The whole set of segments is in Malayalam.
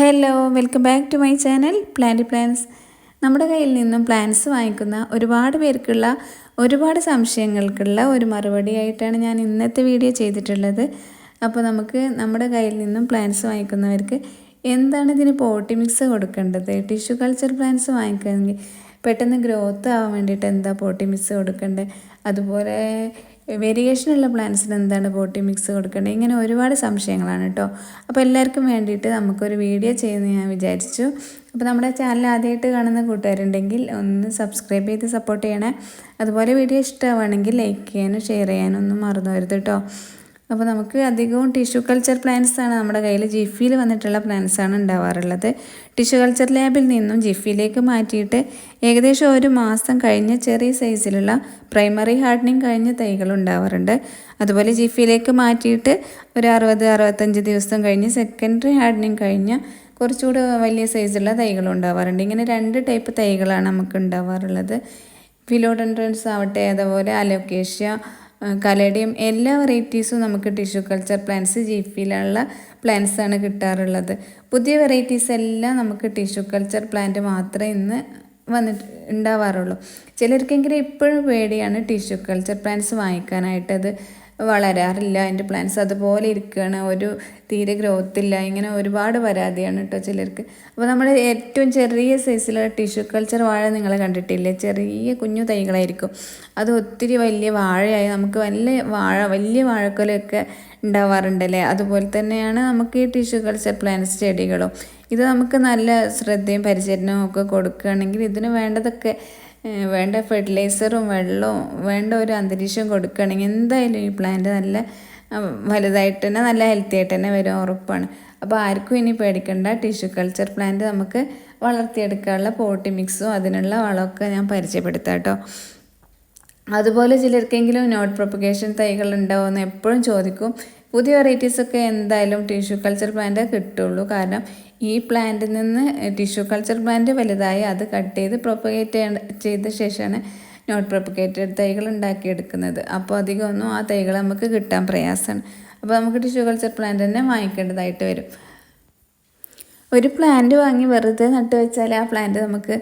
Hello welcome back to my channel plant plants നമ്മുടെ കയ്യിൽ നിന്നും പ്ലാൻസ് വാങ്ങിക്കുന്ന ഒരുപാട് പേർക്കുള്ള ഒരുപാട് സംശയങ്ങൾക്കുള്ള ഒരു മറുപടി ആയിട്ടാണ് ഞാൻ ഇന്നത്തെ വീഡിയോ ചെയ്തിട്ടുള്ളത്. അപ്പോൾ നമുക്ക് നമ്മുടെ കയ്യിൽ നിന്നും പ്ലാൻസ് വാങ്ങിക്കുന്നവർക്ക് എന്താണ് ഇതിന് പോട്ടി മിക്സ് കൊടുക്കേണ്ടത്? ടിഷ്യൂ കൾച്ചർ പ്ലാന്റ്സ് വാങ്ങിക്കുകയാണെങ്കിൽ പെട്ടെന്ന് ഗ്രോത്ത് ആവാൻ വേണ്ടിയിട്ട് എന്താ പോട്ടി മിക്സ് കൊടുക്കേണ്ടത്? അതുപോലെ വേരിയേഷനുള്ള പ്ലാന്റ്സിന് എന്താണ് ബോട്ടി മിക്സ് കൊടുക്കേണ്ടത്? ഇങ്ങനെ ഒരുപാട് സംശയങ്ങളാണ് കേട്ടോ. അപ്പോൾ എല്ലാവർക്കും വേണ്ടിയിട്ട് നമുക്കൊരു വീഡിയോ ചെയ്യുമെന്ന് ഞാൻ വിചാരിച്ചു. അപ്പോൾ നമ്മുടെ ചാനൽ ആദ്യമായിട്ട് കാണുന്ന കൂട്ടുകാരുണ്ടെങ്കിൽ ഒന്ന് സബ്സ്ക്രൈബ് ചെയ്ത് സപ്പോർട്ട് ചെയ്യണേ. അതുപോലെ വീഡിയോ ഇഷ്ടമാണെങ്കിൽ ലൈക്ക് ചെയ്യാനും ഷെയർ ചെയ്യാനും ഒന്നും മറന്നു വരുത് കേട്ടോ. അപ്പോൾ നമുക്ക് അധികവും ടിഷ്യൂ കൾച്ചർ പ്ലാന്റ്സ് ആണ് നമ്മുടെ കയ്യിൽ ജിഫിയിൽ വന്നിട്ടുള്ള പ്ലാന്റ്സ് ആണ് ഉണ്ടാവാറുള്ളത്. ടിഷ്യൂ കൾച്ചർ ലാബിൽ നിന്നും ജിഫിയിലേക്ക് മാറ്റിയിട്ട് ഏകദേശം ഒരു മാസം കഴിഞ്ഞ് ചെറിയ സൈസിലുള്ള പ്രൈമറി ഹാർഡനിങ് കഴിഞ്ഞ തൈകൾ ഉണ്ടാവാറുണ്ട്. അതുപോലെ ജിഫിയിലേക്ക് മാറ്റിയിട്ട് ഒരു അറുപത് അറുപത്തഞ്ച് ദിവസം കഴിഞ്ഞ് സെക്കൻഡറി ഹാർഡനിങ് കഴിഞ്ഞ് കുറച്ചുകൂടി വലിയ സൈസുള്ള തൈകൾ ഉണ്ടാവാറുണ്ട്. ഇങ്ങനെ രണ്ട് ടൈപ്പ് തൈകളാണ് നമുക്ക് ഉണ്ടാവാറുള്ളത്. ഫിലോഡൻഡ്രൻസ് ആവട്ടെ അതുപോലെ അലോക്കേഷ്യ കലേഡിയം എല്ലാ വെറൈറ്റീസും നമുക്ക് ടിഷ്യൂ കൾച്ചർ പ്ലാന്റ്സ് ജീഫിയിലുള്ള പ്ലാന്റ്സ് ആണ് കിട്ടാറുള്ളത്. പുതിയ വെറൈറ്റീസ് എല്ലാം നമുക്ക് ടിഷ്യൂ കൾച്ചർ പ്ലാന്റ് മാത്രമേ ഇന്ന് വന്നിട്ട് ഉണ്ടാവാറുള്ളൂ. ചിലർക്കെങ്കിലും ഇപ്പോഴും പേടിയാണ് ടിഷ്യൂ കൾച്ചർ പ്ലാന്റ്സ് വാങ്ങിക്കാനായിട്ട് അത് വളരാറില്ല. അതിന്റെ പ്ലാന്റ്സ് അതുപോലെ ഇരിക്കുകയാണ് ഒരു തീരെ ഗ്രോത്ത് ഇല്ല. ഇങ്ങനെ ഒരുപാട് പരാതിയാണ് കേട്ടോ ചിലർക്ക്. അപ്പോൾ നമ്മൾ ഏറ്റവും ചെറിയ സൈസിലുള്ള ടിഷ്യൂ കൾച്ചർ വാഴ നിങ്ങൾ കണ്ടിട്ടില്ലേ? ചെറിയ കുഞ്ഞു തൈകളായിരിക്കും. അത് ഒത്തിരി വലിയ വാഴയായി നമുക്ക് വലിയ വാഴ വലിയ വാഴക്കൊലയൊക്കെ ഉണ്ടാവാറുണ്ടല്ലേ? അതുപോലെ തന്നെയാണ് നമുക്ക് ഈ ടിഷ്യൂ കൾച്ചർ പ്ലാന്റ്സ് ചെടികളും. ഇത് നമുക്ക് നല്ല ശ്രദ്ധയും പരിചരണവും ഒക്കെ കൊടുക്കുകയാണെങ്കിൽ ഇതിന് വേണ്ടതൊക്കെ വേണ്ട ഫെർട്ടിലൈസറും വെള്ളവും വേണ്ട ഒരു അന്തരീക്ഷം കൊടുക്കുകയാണെങ്കിൽ എന്തായാലും ഈ പ്ലാന്റ് നല്ല വലുതായിട്ട് തന്നെ നല്ല ഹെൽത്തി ആയിട്ട് തന്നെ വരും ഉറപ്പാണ്. അപ്പോൾ ആർക്കും ഇനി പേടിക്കേണ്ട. ടിഷ്യൂ കൾച്ചർ പ്ലാന്റ് നമുക്ക് വളർത്തിയെടുക്കാനുള്ള പോട്ടി മിക്സും അതിനുള്ള വളമൊക്കെ ഞാൻ പരിചയപ്പെടുത്താം കേട്ടോ. അതുപോലെ ചിലർക്കെങ്കിലും നോട്ട് പ്രൊപ്പഗേഷൻ തൈകൾ ഉണ്ടാവുമെന്ന് എപ്പോഴും ചോദിക്കും. പുതിയ വെറൈറ്റീസൊക്കെ എന്തായാലും ടിഷ്യൂ കൾച്ചർ പ്ലാന്റ് കിട്ടുള്ളൂ. കാരണം ഈ പ്ലാന്റിൽ നിന്ന് ടിഷ്യൂ കൾച്ചർ പ്ലാന്റ് വലുതായി അത് കട്ട് ചെയ്ത് പ്രൊപ്പഗേറ്റ് ചെയ്ത ശേഷമാണ് നോട്ട് പ്രൊപ്പഗേറ്റഡ് തൈകൾ ഉണ്ടാക്കിയെടുക്കുന്നത്. അപ്പോൾ അധികമൊന്നും ആ തൈകൾ നമുക്ക് കിട്ടാൻ പ്രയാസമാണ്. അപ്പോൾ നമുക്ക് ടിഷ്യൂ കൾച്ചർ പ്ലാന്റ് തന്നെ വാങ്ങിക്കേണ്ടതായിട്ട് വരും. ഒരു പ്ലാന്റ് വാങ്ങി വെറുതെ നട്ടു വെച്ചാൽ ആ പ്ലാന്റ് നമുക്ക്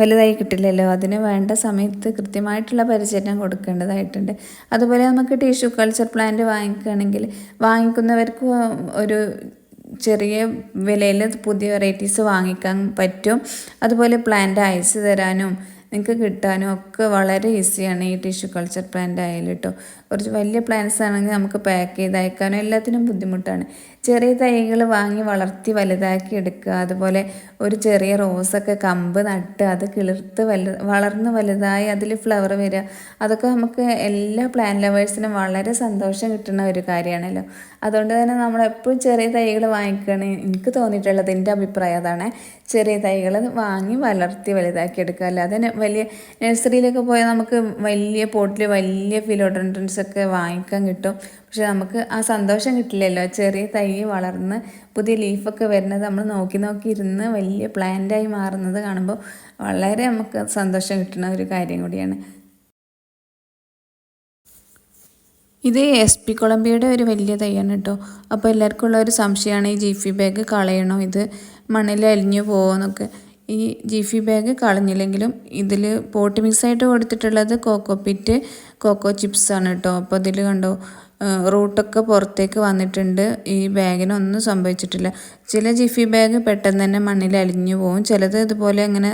വലുതായി കിട്ടില്ലല്ലോ. അതിന് വേണ്ട സമയത്ത് കൃത്യമായിട്ടുള്ള പരിചരണം കൊടുക്കേണ്ടതായിട്ടുണ്ട്. അതുപോലെ നമുക്ക് ടിഷ്യൂ കൾച്ചർ പ്ലാന്റ് വാങ്ങിക്കുകയാണെങ്കിൽ വാങ്ങിക്കുന്നവർക്ക് ഒരു ചെറിയ വിലയിൽ പുതിയ വെറൈറ്റീസ് വാങ്ങിക്കാൻ പറ്റും. അതുപോലെ പ്ലാന്റ് അയച്ചു തരാനും നിങ്ങൾക്ക് കിട്ടാനും ഒക്കെ വളരെ ഈസിയാണ് ഈ ടിഷ്യൂ കൾച്ചർ പ്ലാന്റ് ആയാലും കേട്ടോ കുറച്ച് വലിയ പ്ലാന്റ്സ് ആണെങ്കിൽ നമുക്ക് പാക്ക് ചെയ്ത് അയക്കാനും എല്ലാത്തിനും ബുദ്ധിമുട്ടാണ്. ചെറിയ തൈകൾ വാങ്ങി വളർത്തി വലുതാക്കി എടുക്കുക. അതുപോലെ ഒരു ചെറിയ റോസൊക്കെ കമ്പ് നട്ട് അത് കിളിർത്ത് വലു വളർന്ന് വലുതായി അതിൽ ഫ്ലവർ വരിക. അതൊക്കെ നമുക്ക് എല്ലാ പ്ലാൻ ലവേഴ്സിനും വളരെ സന്തോഷം കിട്ടുന്ന ഒരു കാര്യമാണല്ലോ. അതുകൊണ്ട് തന്നെ നമ്മൾ എപ്പോഴും ചെറിയ തൈകൾ വാങ്ങിക്കുകയാണ് എനിക്ക് തോന്നിയിട്ടുള്ളത്. എന്റെ അഭിപ്രായം അതാണ്. ചെറിയ തൈകൾ വാങ്ങി വളർത്തി വലുതാക്കി എടുക്കുക. അല്ലാതെ വലിയ നഴ്സറിയിലൊക്കെ പോയാൽ നമുക്ക് വലിയ പോട്ടിൽ വലിയ ഫിലോഡൻഡ്രൻസ് ഒക്കെ വാങ്ങിക്കാൻ കിട്ടും. പക്ഷെ നമുക്ക് ആ സന്തോഷം കിട്ടില്ലല്ലോ. ചെറിയ തൈ വളർന്ന് പുതിയ ലീഫൊക്കെ വരുന്നത് നമ്മൾ നോക്കി നോക്കി ഇരുന്ന് വലിയ പ്ലാന്റായി മാറുന്നത് കാണുമ്പോൾ വളരെ നമുക്ക് സന്തോഷം കിട്ടുന്ന ഒരു കാര്യം കൂടിയാണ്. ഇത് എസ് പി കൊളംബിയയുടെ ഒരു വലിയ തൈയാണ് കേട്ടോ. അപ്പോൾ എല്ലാവർക്കും ഉള്ള ഒരു സംശയമാണ് ഈ ജിഫി ബാഗ് കളയണോ? ഇത് മണ്ണിൽ അലിഞ്ഞു പോകുമെന്നൊക്കെ ഈ ജിഫി ബാഗ് കളഞ്ഞില്ലെങ്കിലും ഇതിൽ പോട്ട് മിക്സായിട്ട് കൊടുത്തിട്ടുള്ളത് കോക്കോ പിറ്റ് കോക്കോ ചിപ്സ് ആണ് കേട്ടോ. അപ്പോൾ ഇതിൽ കണ്ടോ റൂട്ടൊക്കെ പുറത്തേക്ക് വന്നിട്ടുണ്ട്. ഈ ബാഗിനൊന്നും സംഭവിച്ചിട്ടില്ല. ചില ജിഫി ബാഗ് പെട്ടെന്ന് തന്നെ മണ്ണിൽ അലിഞ്ഞു പോകും ചിലത് ഇതുപോലെ അങ്ങനെ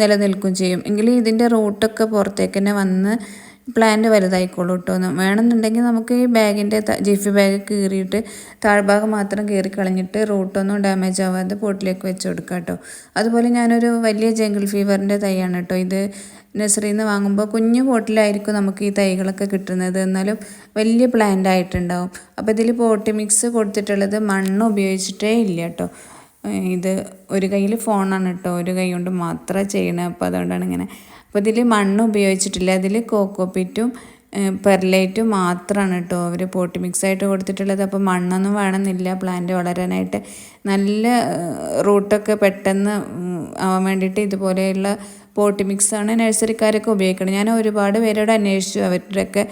നിലനിൽക്കും ചെയ്യും. എങ്കിലും ഇതിന്റെ റൂട്ടൊക്കെ പുറത്തേക്ക് തന്നെ വന്ന് പ്ലാന്റ് വലുതായിക്കോളൂ കേട്ടോ വേണമെന്നുണ്ടെങ്കിൽ നമുക്ക് ഈ ബാഗിന്റെ ജിഫി ബാഗ് കീറിയിട്ട് താഴ്ഭാഗം മാത്രം കീറി കളഞ്ഞിട്ട് റൂട്ടൊന്നും ഡാമേജ് ആവാതെ പോട്ടിലേക്ക് വെച്ച് കൊടുക്കാം കേട്ടോ അതുപോലെ ഞാനൊരു വലിയ ജംഗിൾ ഫീവറിന്റെ തൈയാണ് കേട്ടോ ഇത് നഴ്സറിയിൽ നിന്ന് വാങ്ങുമ്പോൾ കുഞ്ഞു പോട്ടിലായിരിക്കും നമുക്ക് ഈ തൈകളൊക്കെ കിട്ടുന്നത്. എന്നാലും വലിയ പ്ലാന്റ് ആയിട്ടുണ്ടാവും. അപ്പോൾ ഇതിൽ പോട്ടി മിക്സ് കൊടുത്തിട്ടുള്ളത് മണ്ണ് ഉപയോഗിച്ചിട്ടേ ഇല്ല കേട്ടോ ഇത് ഒരു കയ്യിൽ ഫോണാണ് കേട്ടോ. ഒരു കൈ കൊണ്ട് മാത്രമേ ചെയ്യണേ. അപ്പോൾ അതുകൊണ്ടാണ് ഇങ്ങനെ. അപ്പോൾ ഇതിൽ മണ്ണ് ഉപയോഗിച്ചിട്ടില്ല. അതിൽ കോക്കോപ്പിറ്റും പെർലൈറ്റും മാത്രമാണ് കേട്ടോ അവർ പോട്ടി മിക്സ് ആയിട്ട് കൊടുത്തിട്ടുള്ളത്. അപ്പോൾ മണ്ണൊന്നും വേണമെന്നില്ല. പ്ലാന്റ് വളരാനായിട്ട് നല്ല റൂട്ടൊക്കെ പെട്ടെന്ന് ആവാൻ വേണ്ടിയിട്ട് ഇതുപോലെയുള്ള പോട്ടി മിക്സാണ് നഴ്സറിക്കാരൊക്കെ ഉപയോഗിക്കുന്നത് ഞാൻ ഒരുപാട് പേരോട് അന്വേഷിച്ചു. അവരുടെയൊക്കെ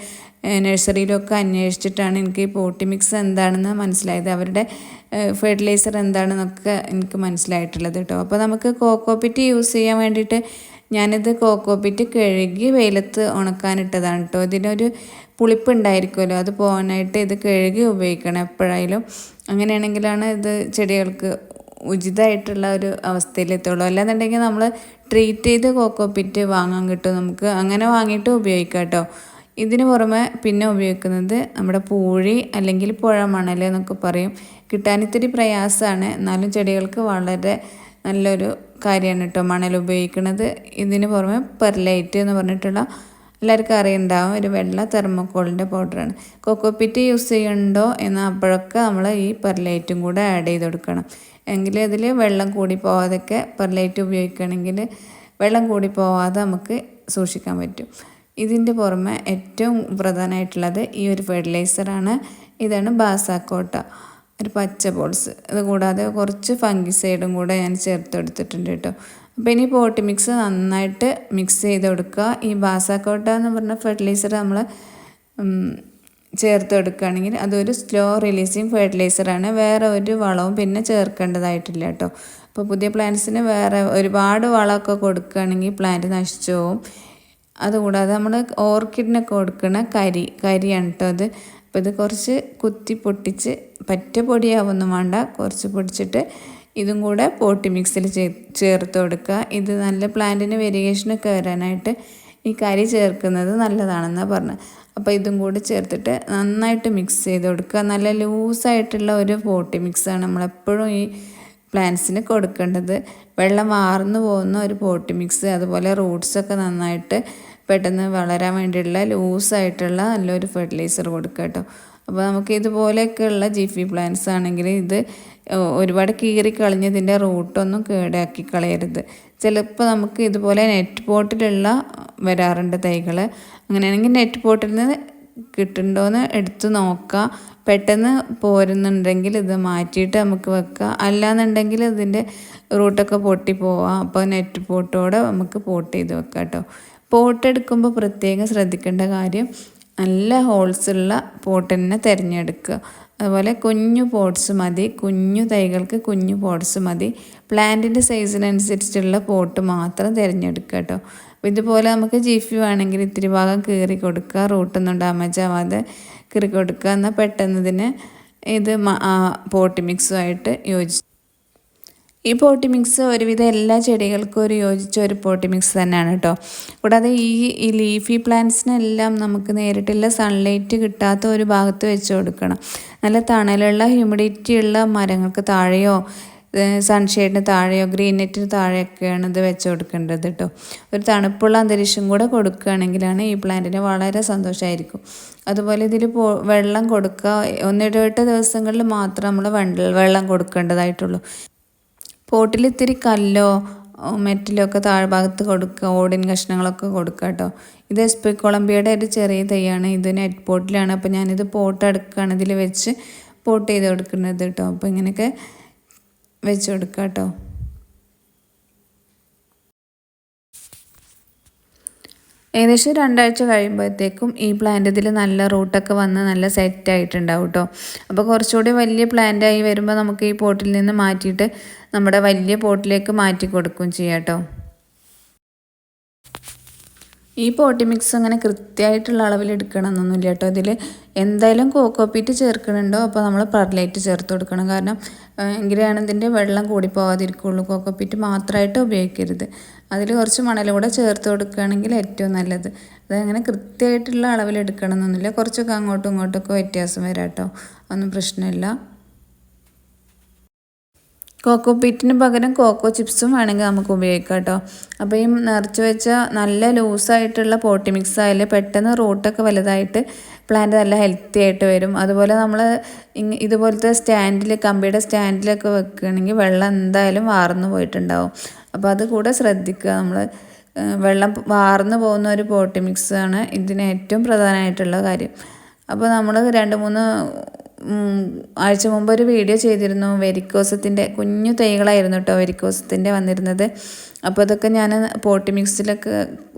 നഴ്സറിയിലൊക്കെ അന്വേഷിച്ചിട്ടാണ് എനിക്ക് പോട്ടി മിക്സ് എന്താണെന്ന് മനസ്സിലായത്. അവരുടെ ഫെർട്ടിലൈസർ എന്താണെന്നൊക്കെ എനിക്ക് മനസ്സിലായിട്ടുള്ളത് കേട്ടോ. അപ്പോൾ നമുക്ക് കോക്കോപിറ്റ് യൂസ് ചെയ്യാൻ വേണ്ടിയിട്ട് ഞാനിത് കോക്കോപിറ്റ് കഴുകി വെയിലത്ത് ഉണക്കാനിട്ടതാണ് കേട്ടോ. ഇതിനൊരു പുളിപ്പ് ഉണ്ടായിരിക്കുമല്ലോ അത് പോകാനായിട്ട് ഇത് കഴുകി ഉപയോഗിക്കണം എപ്പോഴായാലും. അങ്ങനെയാണെങ്കിലാണ് ഇത് ചെടികൾക്ക് ഉചിതമായിട്ടുള്ള ഒരു അവസ്ഥയിലെത്തുള്ളൂ. അല്ലാന്നുണ്ടെങ്കിൽ നമ്മൾ ട്രീറ്റ് ചെയ്ത് കോക്കോ പിറ്റ് വാങ്ങാൻ കിട്ടും. നമുക്ക് അങ്ങനെ വാങ്ങിയിട്ട് ഉപയോഗിക്കാം കേട്ടോ. ഇതിന് പുറമെ പിന്നെ ഉപയോഗിക്കുന്നത് നമ്മുടെ പൂഴി അല്ലെങ്കിൽ പുഴ മണൽ എന്നൊക്കെ പറയും. കിട്ടാൻ ഇത്തിരി പ്രയാസമാണ്. എന്നാലും ചെടികൾക്ക് വളരെ നല്ലൊരു കാര്യമാണ് കേട്ടോ മണൽ ഉപയോഗിക്കുന്നത്. ഇതിന് പുറമെ പെർലൈറ്റ് എന്ന് പറഞ്ഞിട്ടുള്ള എല്ലാവർക്കും അറിയുണ്ടാവും. ഒരു വെള്ള തെർമോക്കോളിന്റെ പൗഡറാണ് കൊക്കോപ്പിറ്റ് യൂസ് ചെയ്യണ്ടോ എന്ന് അപ്പോഴൊക്കെ നമ്മൾ ഈ പെർലൈറ്റും കൂടെ ആഡ് ചെയ്ത് കൊടുക്കണം. എങ്കിൽ അതിൽ വെള്ളം കൂടി പോവാതൊക്കെ പെർലൈറ്റ് ഉപയോഗിക്കുകയാണെങ്കിൽ വെള്ളം കൂടി പോവാതെ നമുക്ക് സൂക്ഷിക്കാൻ പറ്റും. ഇതിന്റെ പുറമെ ഏറ്റവും പ്രധാനമായിട്ടുള്ളത് ഈ ഒരു ഫെർട്ടിലൈസറാണ്. ഇതാണ് ബാസാക്കോട്ട. ഒരു പച്ച ബോൾസ്. അത് കൂടാതെ കുറച്ച് ഫംഗിസൈഡും കൂടെ ഞാൻ ചേർത്ത് കൊടുത്തിട്ടുണ്ട് കേട്ടോ. അപ്പോൾ ഇനി പോട്ടി മിക്സ് നന്നായിട്ട് മിക്സ് ചെയ്ത് കൊടുക്കുക. ഈ ബാസാക്കോട്ട എന്ന് പറഞ്ഞ ഫെർട്ടിലൈസർ നമ്മൾ ചേർത്ത് കൊടുക്കുകയാണെങ്കിൽ അതൊരു സ്ലോ റിലീസിങ് ഫെർട്ടിലൈസറാണ് വേറെ ഒരു വളവും പിന്നെ ചേർക്കേണ്ടതായിട്ടില്ല കേട്ടോ. അപ്പോൾ പുതിയ പ്ലാന്റ്സിന് വേറെ ഒരുപാട് വളമൊക്കെ കൊടുക്കുകയാണെങ്കിൽ പ്ലാന്റ് നശിച്ചു പോവും. അതുകൂടാതെ നമ്മൾ ഓർക്കിഡിനൊക്കെ കൊടുക്കുന്ന കരി കരിയാണ് കേട്ടോ അത് അപ്പോൾ ഇത് കുറച്ച് കുത്തി പൊട്ടിച്ച് പറ്റ പൊടിയാവൊന്നും വേണ്ട. കുറച്ച് പൊടിച്ചിട്ട് ഇതും കൂടെ പോട്ടി മിക്സിൽ ചേർത്ത് കൊടുക്കുക. ഇത് നല്ല പ്ലാന്റിന് വേരിയേഷനൊക്കെ വരാനായിട്ട് ഈ കരി ചേർക്കുന്നത് നല്ലതാണെന്നാണ് പറഞ്ഞത്. അപ്പോൾ ഇതും കൂടി ചേർത്തിട്ട് നന്നായിട്ട് മിക്സ് ചെയ്ത് കൊടുക്കുക. നല്ല ലൂസായിട്ടുള്ള ഒരു പോട്ടി മിക്സാണ് നമ്മളെപ്പോഴും ഈ പ്ലാന്റ്സിന് കൊടുക്കേണ്ടത്. വെള്ളം വാർന്നു പോകുന്ന ഒരു പോട്ടി മിക്സ് അതുപോലെ റൂട്ട്സൊക്കെ നന്നായിട്ട് പെട്ടെന്ന് വളരാൻ വേണ്ടിയിട്ടുള്ള ലൂസായിട്ടുള്ള നല്ലൊരു ഫെർട്ടിലൈസർ കൊടുക്കുക കേട്ടോ. അപ്പോൾ നമുക്ക് ഇതുപോലെയൊക്കെയുള്ള ജിഫി പ്ലാന്റ്സ് ആണെങ്കിൽ ഇത് ഒരുപാട് കീറി കളഞ്ഞതിന്റെ റൂട്ടൊന്നും കേടാക്കി കളയരുത്. ചിലപ്പോൾ നമുക്ക് ഇതുപോലെ നെറ്റ് പോട്ടിലുള്ള വരാറുണ്ട് തൈകൾ. അങ്ങനെയാണെങ്കിൽ നെറ്റ് പോട്ടിൽ നിന്ന് കിട്ടുന്നുണ്ടോയെന്ന് എടുത്ത് നോക്കുക പെട്ടെന്ന് പോരുന്നുണ്ടെങ്കിൽ ഇത് മാറ്റിയിട്ട് നമുക്ക് വെക്കുക അല്ലാന്നുണ്ടെങ്കിൽ ഇതിന്റെ റൂട്ടൊക്കെ പൊട്ടി പോവാം. അപ്പോൾ നെറ്റ് പോട്ടോടെ നമുക്ക് പോട്ട് ചെയ്ത് വെക്കാം കേട്ടോ. പോട്ടെടുക്കുമ്പോൾ പ്രത്യേകം ശ്രദ്ധിക്കേണ്ട കാര്യം നല്ല ഹോൾസ് ഉള്ള പോട്ട് തന്നെ തിരഞ്ഞെടുക്കുക. അതുപോലെ കുഞ്ഞു പോട്ട്സ് മതി. കുഞ്ഞു തൈകൾക്ക് കുഞ്ഞു പോട്ട്സ് മതി. പ്ലാന്റിന്റെ സൈസിനനുസരിച്ചുള്ള പോട്ട് മാത്രം തിരഞ്ഞെടുക്കുക കേട്ടോ. അപ്പോൾ ഇതുപോലെ നമുക്ക് ജിഫി വേണമെങ്കിൽ ഇത്തിരി ഭാഗം കീറി കൊടുക്കുക. റൂട്ടൊന്നും ഡാമേജ് ആവാതെ കീറി കൊടുക്കുക. എന്നാൽ പെട്ടെന്ന് ഇതിന് ഇത് പോട്ടി മിക്സുമായിട്ട് യോജിച്ച് ഈ പോട്ടി മിക്സ് ഒരുവിധം എല്ലാ ചെടികൾക്കും ഒരു യോജിച്ച ഒരു പോട്ടി മിക്സ് തന്നെയാണ് കേട്ടോ. കൂടാതെ ഈ ലീഫി പ്ലാന്റ്സിനെല്ലാം നമുക്ക് നേരിട്ടുള്ള സൺലൈറ്റ് കിട്ടാത്ത ഒരു ഭാഗത്ത് വെച്ച് കൊടുക്കണം. നല്ല തണലുള്ള ഹ്യൂമിഡിറ്റി ഉള്ള മരങ്ങൾക്ക് താഴെയോ സൺഷെയ്ഡിന് താഴെയോ ഗ്രീൻ നെറ്റിന് താഴെയൊക്കെയാണ് ഇത് വെച്ച് കൊടുക്കേണ്ടത് കേട്ടോ. ഒരു തണുപ്പുള്ള അന്തരീക്ഷം കൂടെ കൊടുക്കുകയാണെങ്കിലാണ് ഈ പ്ലാന്റിന് വളരെ സന്തോഷമായിരിക്കും അതുപോലെ ഇതിൽ പോ വെള്ളം കൊടുക്കുക ഒന്നിടവിട്ട ദിവസങ്ങളിൽ മാത്രം നമ്മൾ വെള്ളം കൊടുക്കേണ്ടതായിട്ടുള്ളൂ. പോട്ടിൽ ഇത്തിരി കല്ലോ മെറ്റിലോ ഒക്കെ താഴ്ഭാഗത്ത് കൊടുക്കുക ഓടിൻ കഷ്ണങ്ങളൊക്കെ കൊടുക്കുക കേട്ടോ. ഇത് എസ് പി കൊളംബിയയുടെ ഒരു ചെറിയ തൈയാണ്. ഇത് നെറ്റ് പോട്ടിലാണ്. അപ്പോൾ ഞാനിത് പോട്ട് എടുക്കുകയാണ് ഇതിൽ വെച്ച് പോട്ട് ചെയ്ത് കൊടുക്കുന്നത് കേട്ടോ. അപ്പോൾ ഇങ്ങനെയൊക്കെ വെച്ച് കൊടുക്കുക കേട്ടോ. ഏകദേശം രണ്ടാഴ്ച കഴിയുമ്പോഴത്തേക്കും ഈ പ്ലാന്റ് ഇതിൽ നല്ല റൂട്ടൊക്കെ വന്ന് നല്ല സെറ്റ് ആയിട്ടുണ്ടാവും കേട്ടോ അപ്പോൾ കുറച്ചുകൂടി വലിയ പ്ലാന്റ് ആയി വരുമ്പോൾ നമുക്ക് ഈ പോട്ടിൽ നിന്ന് മാറ്റിയിട്ട് നമ്മുടെ വലിയ പോട്ടിലേക്ക് മാറ്റി കൊടുക്കുകയും ചെയ്യാം കേട്ടോ ഈ പോട്ടി മിക്സ് അങ്ങനെ കൃത്യമായിട്ടുള്ള അളവിൽ എടുക്കണമെന്നൊന്നുമില്ല കേട്ടോ. ഇതിൽ എന്തായാലും കോക്കോപ്പീറ്റ് ചേർക്കണുണ്ടോ? അപ്പോൾ നമ്മൾ പെർലൈറ്റ് ചേർത്ത് കൊടുക്കണം. കാരണം എങ്കിലാണ് ഇതിന്റെ വെള്ളം കൂടി പോവാതിരിക്കുള്ളൂ കോക്കോ പീറ്റ് മാത്രമായിട്ട് ഉപയോഗിക്കരുത്. അതിൽ കുറച്ച് മണൽ കൂടെ ചേർത്ത് കൊടുക്കുകയാണെങ്കിൽ ഏറ്റവും നല്ലത്. അതങ്ങനെ കൃത്യമായിട്ടുള്ള അളവിൽ എടുക്കണമെന്നൊന്നുമില്ല. കുറച്ചൊക്കെ അങ്ങോട്ടും ഇങ്ങോട്ടൊക്കെ വ്യത്യാസം വരാം കേട്ടോ. ഒന്നും പ്രശ്നമില്ല. കോക്കോ പീറ്റിന് പകരം കോക്കോ ചിപ്സും വേണമെങ്കിൽ നമുക്ക് ഉപയോഗിക്കാം കേട്ടോ. അപ്പോൾ ഈ നിറച്ച് വെച്ച നല്ല ലൂസായിട്ടുള്ള പോട്ടി മിക്സ് ആയാൽ പെട്ടെന്ന് റൂട്ടൊക്കെ വലുതായിട്ട് പ്ലാന്റ് നല്ല ഹെൽത്തി ആയിട്ട് വരും. അതുപോലെ നമ്മൾ ഇതുപോലത്തെ സ്റ്റാൻഡിൽ കമ്പിയുടെ സ്റ്റാൻഡിലൊക്കെ വെക്കുകയാണെങ്കിൽ വെള്ളം എന്തായാലും വാർന്നു പോയിട്ടുണ്ടാവും. അപ്പോൾ അത് കൂടെ ശ്രദ്ധിക്കുക നമ്മൾ വെള്ളം വാർന്നു പോകുന്ന ഒരു പോട്ടി മിക്സ് ആണ് ഇതിന് ഏറ്റവും പ്രധാനമായിട്ടുള്ള കാര്യം. അപ്പോൾ നമ്മൾ രണ്ട് മൂന്ന് ആഴ്ച മുമ്പ് ഒരു വീഡിയോ ചെയ്തിരുന്നു. വെരിക്കോസത്തിന്റെ കുഞ്ഞു തൈകളായിരുന്നു കേട്ടോ വെരിക്കോസത്തിന്റെ വന്നിരുന്നത്. അപ്പോൾ അതൊക്കെ ഞാൻ പോട്ടി മിക്സിലൊക്കെ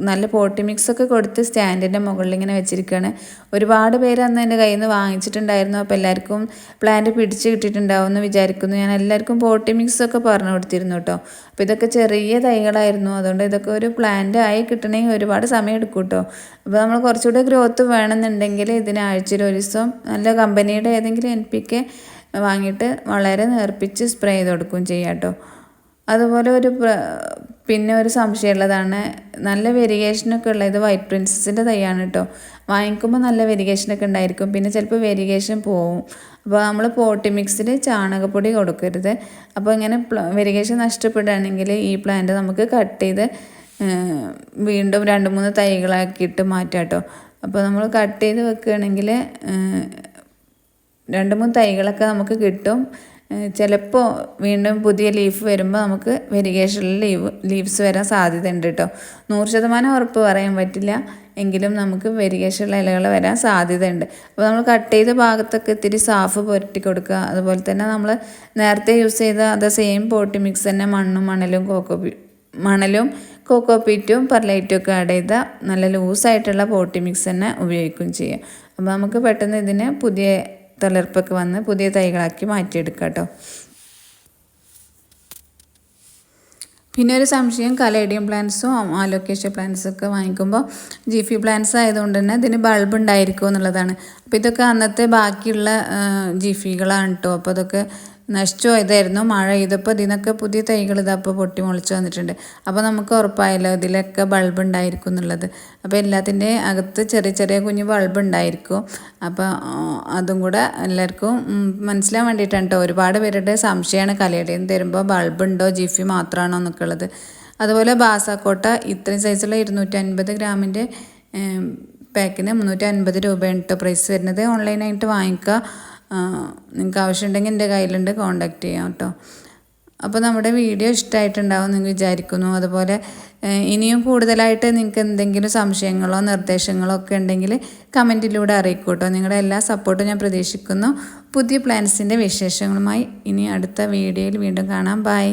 നല്ല പോട്ടി മിക്സൊക്കെ കൊടുത്ത് സ്റ്റാൻഡിന്റെ മുകളിൽ ഇങ്ങനെ വെച്ചിരിക്കുകയാണ് ഒരുപാട് പേര് അന്ന് എന്റെ കയ്യിൽ നിന്ന് വാങ്ങിച്ചിട്ടുണ്ടായിരുന്നു. അപ്പോൾ എല്ലാവർക്കും പ്ലാന്റ് പിടിച്ച് കിട്ടിയിട്ടുണ്ടാവും എന്ന് വിചാരിക്കുന്നു. ഞാൻ എല്ലാവർക്കും പോട്ടി മിക്സൊക്കെ പറഞ്ഞു കൊടുത്തിരുന്നു കേട്ടോ അപ്പോൾ ഇതൊക്കെ ചെറിയ തൈകളായിരുന്നു. അതുകൊണ്ട് ഇതൊക്കെ ഒരു പ്ലാന്റ് ആയി കിട്ടണമെങ്കിൽ ഒരുപാട് സമയം എടുക്കും കേട്ടോ അപ്പോൾ നമ്മൾ കുറച്ചുകൂടെ ഗ്രോത്ത് വേണമെന്നുണ്ടെങ്കിൽ ഇതിന് ആഴ്ചയിൽ ഒരു ദിവസം നല്ല കമ്പനിയുടെ ഏതെങ്കിലും എൻ പി കെ വാങ്ങിയിട്ട് വളരെ നേർപ്പിച്ച് സ്പ്രേ ചെയ്ത് കൊടുക്കുകയും ചെയ്യാം കേട്ടോ അതുപോലെ ഒരു പിന്നെ ഒരു സംശയമുള്ളതാണ് നല്ല വെരിഗേഷനൊക്കെ ഉള്ള ഇത് വൈറ്റ് പ്രിൻസസിന്റെ തൈയാണ് കേട്ടോ വാങ്ങിക്കുമ്പോൾ നല്ല വെരിഗേഷനൊക്കെ ഉണ്ടായിരിക്കും പിന്നെ ചിലപ്പോൾ വെരിഗേഷൻ പോവും. അപ്പോൾ നമ്മൾ പോട്ടി മിക്സിൽ ചാണകപ്പൊടി കൊടുക്കരുത്. അപ്പോൾ ഇങ്ങനെ വെരിഗേഷൻ നഷ്ടപ്പെടുകയാണെങ്കിൽ ഈ പ്ലാന്റ് നമുക്ക് കട്ട് ചെയ്ത് വീണ്ടും രണ്ട് മൂന്ന് തൈകളാക്കിയിട്ട് മാറ്റാം കേട്ടോ അപ്പോൾ നമ്മൾ കട്ട് ചെയ്ത് വെക്കുകയാണെങ്കിൽ രണ്ട് മൂന്ന് തൈകളൊക്കെ നമുക്ക് കിട്ടും. ചിലപ്പോൾ വീണ്ടും പുതിയ ലീഫ് വരുമ്പോൾ നമുക്ക് വെരിഗേഷനിൽ ലീവ് ലീവ്സ് വരാൻ സാധ്യതയുണ്ട് കേട്ടോ നൂറ് ശതമാനം ഉറപ്പ് പറയാൻ പറ്റില്ല. എങ്കിലും നമുക്ക് വെരിഗേഷനിലെ ഇലകൾ വരാൻ സാധ്യതയുണ്ട്. അപ്പോൾ നമ്മൾ കട്ട് ചെയ്ത ഭാഗത്തൊക്കെ ഇത്തിരി സാഫ് പുരട്ടി കൊടുക്കുക. അതുപോലെ തന്നെ നമ്മൾ നേരത്തെ യൂസ് ചെയ്ത അത് സെയിം പോട്ടി മിക്സ് തന്നെ മണ്ണും മണലും കോക്കോ മണലും കോക്കോ പീറ്റും പെർലൈറ്റും ഒക്കെ ആഡ് ചെയ്ത നല്ല ലൂസായിട്ടുള്ള പോട്ടി മിക്സ് തന്നെ ഉപയോഗിക്കുകയും ചെയ്യാം അപ്പോൾ നമുക്ക് പെട്ടെന്ന് ഇതിന് പുതിയ തളിർപ്പൊക്കെ വന്ന് പുതിയ തൈകളാക്കി മാറ്റിയെടുക്കാം കേട്ടോ. പിന്നെ ഒരു സംശയം കലേഡിയം പ്ലാന്റ്സും ആലോക്കേഷ്യ ഒക്കെ വാങ്ങിക്കുമ്പോൾ ജിഫി പ്ലാന്റ്സ് ആയതുകൊണ്ട് തന്നെ ഇതിന് ബൾബ് ഉണ്ടായിരിക്കും എന്നുള്ളതാണ്. അപ്പോൾ ഇതൊക്കെ അന്നത്തെ ബാക്കിയുള്ള ജിഫികളാണ് കേട്ടോ. അപ്പോൾ അതൊക്കെ നശിച്ചു പോയതായിരുന്നു. മഴ ചെയ്തപ്പോൾ ഇതിനൊക്കെ പുതിയ തൈകൾ ഇതപ്പോൾ പൊട്ടി മുളച്ച് വന്നിട്ടുണ്ട്. അപ്പോൾ നമുക്ക് ഉറപ്പായല്ലോ ഇതിലൊക്കെ ബൾബ് ഉണ്ടായിരിക്കും എന്നുള്ളത്. അപ്പോൾ എല്ലാത്തിന്റെ അകത്ത് ചെറിയ ചെറിയ കുഞ്ഞു ബൾബ് ഉണ്ടായിരിക്കും. അപ്പോൾ അതും കൂടെ എല്ലാവർക്കും മനസ്സിലാൻ വേണ്ടിയിട്ടാണ് കേട്ടോ. ഒരുപാട് പേരുടെ സംശയമാണ് കലയുടെയും തരുമ്പോൾ ബൾബ് ഉണ്ടോ ജിഫി മാത്രമാണോ എന്നൊക്കെ ഉള്ളത് അതുപോലെ ബാസാക്കോട്ട ഇത്രയും സൈസുള്ള ഇരുന്നൂറ്റി അൻപത് ഗ്രാമിന്റെ പാക്കിന് മുന്നൂറ്റി അൻപത് രൂപയാണ് കേട്ടോ പ്രൈസ് വരുന്നത്. ഓൺലൈനായിട്ട് വാങ്ങിക്കുക. നിങ്ങൾക്ക് ആവശ്യമുണ്ടെങ്കിൽ എന്റെ കയ്യിലുണ്ട് കോണ്ടാക്ട് ചെയ്യാം കേട്ടോ. അപ്പോൾ നമ്മുടെ വീഡിയോ ഇഷ്ടമായിട്ടുണ്ടാവും എന്ന് വിചാരിക്കുന്നു. അതുപോലെ ഇനിയും കൂടുതലായിട്ട് നിങ്ങൾക്ക് എന്തെങ്കിലും സംശയങ്ങളോ നിർദ്ദേശങ്ങളോ ഒക്കെ ഉണ്ടെങ്കിൽ കമന്റിലൂടെ അറിയിക്കൂ കേട്ടോ. നിങ്ങളുടെ എല്ലാ സപ്പോർട്ടും ഞാൻ പ്രതീക്ഷിക്കുന്നു. പുതിയ പ്ലാൻസിന്റെ വിശേഷങ്ങളുമായി ഇനി അടുത്ത വീഡിയോയിൽ വീണ്ടും കാണാം. ബൈ